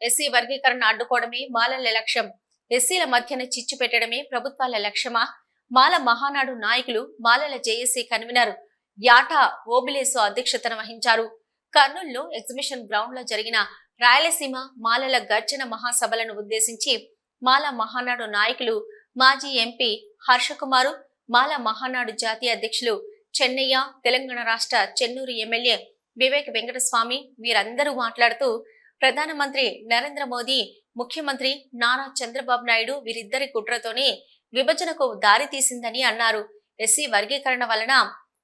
SC వర్గీకరణ అడ్డుకోవడమే మాలల లక్ష్యం. ఎస్సీల మధ్యన చిచ్చు పెట్టడమే ప్రభుత్వాల లక్ష్యమా? మాల మహానాడు నాయకులు మాలల జేఏసీ కన్వీనర్ యాటా ఓబిలేసు అధ్యక్షతన వహించారు. కర్నూలులో ఎగ్జిబిషన్ గ్రౌండ్లో జరిగిన రాయలసీమ మాలల గర్జన మహాసభలను ఉద్దేశించి మాల మహానాడు నాయకులు మాజీ ఎంపీ హర్షకుమారు మాల మహానాడు జాతీయ అధ్యక్షులు చెన్నయ్య తెలంగాణ రాష్ట్ర చెన్నూరు ఎమ్మెల్యే వివేక్ వెంకటస్వామి వీరందరూ మాట్లాడుతూ ప్రధానమంత్రి నరేంద్ర మోదీ ముఖ్యమంత్రి నారా చంద్రబాబు నాయుడు వీరిద్దరి కుట్రతోనే విభజనకు దారి తీసిందని అన్నారు. ఎస్సీ వర్గీకరణ వలన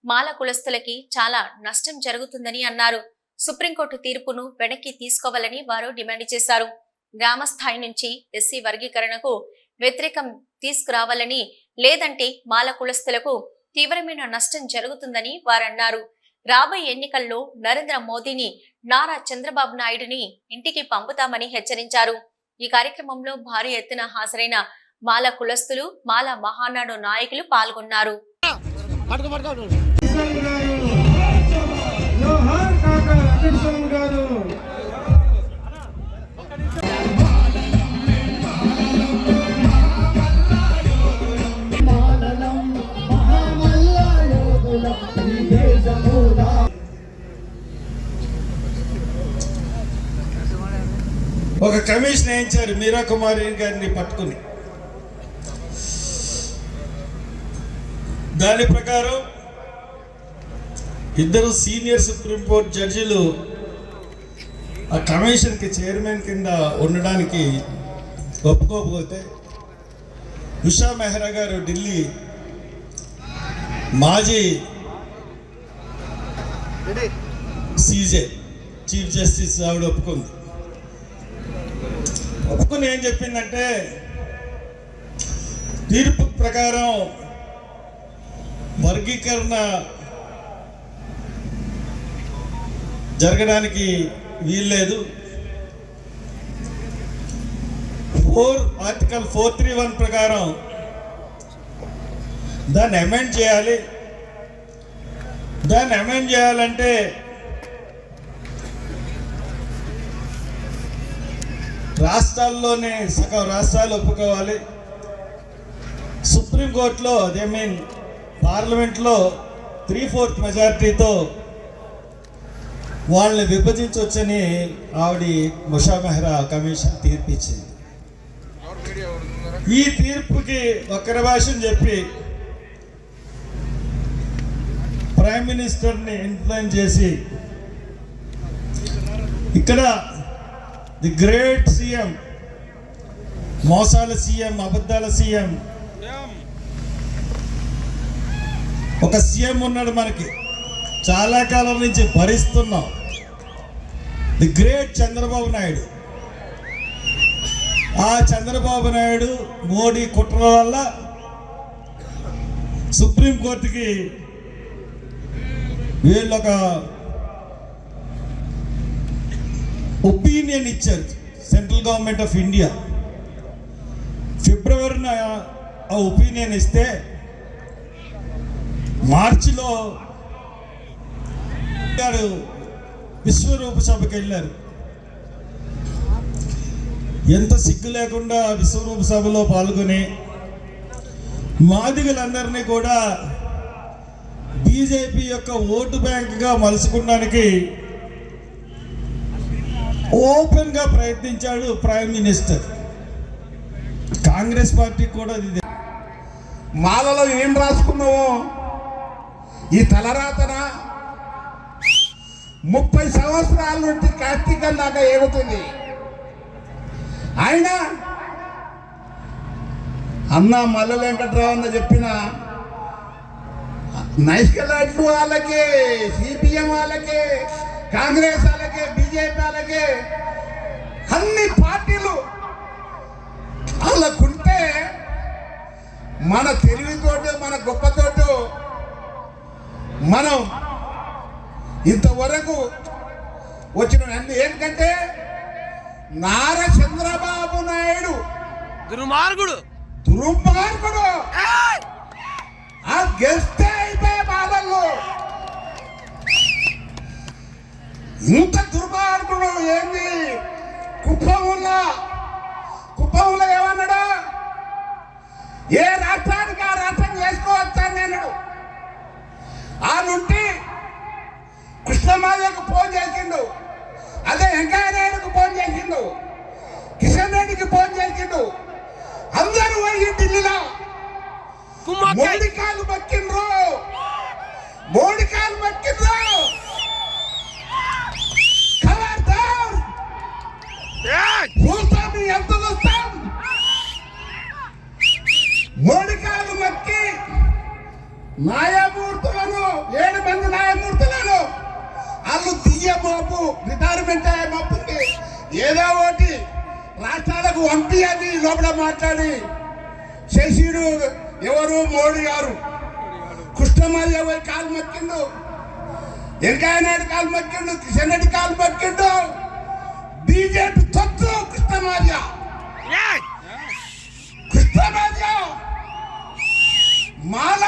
మాల కులస్తులకి చాలా నష్టం జరుగుతుందని అన్నారు. సుప్రీంకోర్టు తీర్పును వెనక్కి తీసుకోవాలని వారు డిమాండ్ చేశారు. గ్రామస్థాయి నుంచి ఎస్సీ వర్గీకరణకు వ్యతిరేకం తీసుకురావాలని లేదంటే మాల కులస్తులకు తీవ్రమైన నష్టం జరుగుతుందని వారన్నారు. రాబోయే ఎన్నికల్లో నరేంద్ర మోదీని నారా చంద్రబాబు నాయుడిని ఇంటికి పంపుతామని హెచ్చరించారు. ఈ కార్యక్రమంలో భారీ ఎత్తున హాజరైన మాల కులస్తులు మాల మహానాడు నాయకులు పాల్గొన్నారు. ఒక కమిషన్ వేయించారు మీరా కుమారి గారిని పట్టుకుని. దాని ప్రకారం ఇద్దరు సీనియర్ సుప్రీంకోర్టు జడ్జిలు ఆ కమిషన్కి చైర్మన్ కింద ఉండడానికి ఒప్పుకోకపోతే ఉషా మెహ్రా గారు ఢిల్లీ మాజీ సీజే చీఫ్ జస్టిస్ ఆవిడ ఒప్పుకుంది. ఒప్పుకుని ఏం చెప్పిందంటే తీర్పు ప్రకారం వర్గీకరణ జరగడానికి వీల్లేదు. Four article four three one ప్రకారం దాన్ని అమెండ్ చేయాలి. దాన్ని అమెండ్ చేయాలంటే రాష్ట్రాల్లోనే సగం రాష్ట్రాలు ఒప్పుకోవాలి. సుప్రీంకోర్టులో అదే మీన్ పార్లమెంట్లో త్రీ ఫోర్త్ మెజారిటీతో వాళ్ళని విభజించవచ్చని ఆవిడ ముషా మెహ్రా కమిషన్ తీర్పిచ్చింది. ఈ తీర్పుకి ఒక్కరి భాషను చెప్పి ప్రైమ్ మినిస్టర్ని ఇన్ఫ్లుయెన్స్ చేసి ఇక్కడ ది గ్రేట్ సీఎం మోసాల సీఎం అబద్ధాల సీఎం ఒక సీఎం ఉన్నాడు మనకి. చాలా కాలం నుంచి భరిస్తున్నాం. The great Chandrababu Naidu. ఆ చంద్రబాబు నాయుడు మోడీ కుట్ర వల్ల సుప్రీంకోర్టుకి వీళ్ళొక ఒక ఒపీనియన్ ఇచ్చారు సెంట్రల్ గవర్నమెంట్ ఆఫ్ ఇండియా. ఫిబ్రవరిన ఆ ఒపీనియన్ ఇస్తే మార్చిలో గారు విశ్వరూప సభకి వెళ్ళారు. ఎంత సిగ్గు లేకుండా విశ్వరూప సభలో పాల్గొని మాదిగలందరినీ కూడా బీజేపీ యొక్క ఓటు బ్యాంక్గా మలుచుకోవడానికి ఓపెన్గా ప్రయత్నించాడు ప్రైమ్ మినిస్టర్. కాంగ్రెస్ పార్టీ కూడా ఇది. మాలలో ఏం రాసుకున్నావు? ఈ తలరాతన ముప్పై సంవత్సరాల నుండి కార్తీకం దాకా ఏగుతుంది ఆయన అన్న మల్ల వెంకట్రావు అన్న చెప్పిన నైస్కలాట్లు వాళ్ళకే సిపిఎం వాళ్ళకే కాంగ్రెస్ వాళ్ళకి బీజేపీ వాళ్ళకి అన్ని పార్టీలు వాళ్ళకుంటే మన తెలివితోటి మన గొప్పతోటి మనం ఇంతవరకు వచ్చిన అన్ని ఏంటంటే నార చంద్రబాబు నాయుడు. దుర్మార్గుడు. దుర్మార్గుడు. ఆ గెలిస్తే అయిపోయే బాధలు ఇంత దుర్మార్గుడు ఏంది? కుప్పముల కుప్పముల ఏమన్నాడు? ఏ రాష్ట్రానికి ఆ రాష్ట్రం చేసుకోవచ్చాన్ని అన్నాడు. ఆ నుండి కృష్ణమాయకు ఫోన్ చేసిండు. అదే వెంకయ్యనాయుడుకు ఫోన్ చేసిండు. కిషన్ రెడ్డికి ఫోన్ చేసిండు. అందరూ పోయి ఢిల్లీలో మోడీ కాలు మక్కిండ్రు మోడీ కాలు రిటైర్మెంట్ మోపుంది ఏదో ఒకటి రాష్ట్రాలకు పంపి అని లోపల మాట్లాడి శశిడు ఎవరు? మోడీ గారు. కృష్ణమాది ఎవరి కాలు మక్కిండు. వెంకయ్య నాయుడు కాలు మక్కిండు కిషన్ రెడ్డి కాలు మక్కిండు. బీజేపీ తొత్తు కృష్ణమాద్య కృష్ణమాద్య మాల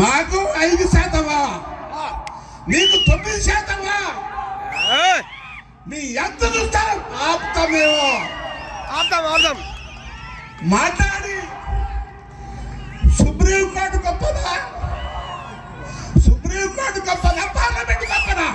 మాకు ఐదు శాతమా? నీకు తొమ్మిది శాతమా? మీ ఎంత చూస్తారు ఆపుతామేమో. ఆపుదాం ఆపుదాం. మాట్లాడి. సుప్రీంకోర్టు గొప్పదా? సుప్రీంకోర్టు గొప్పదా?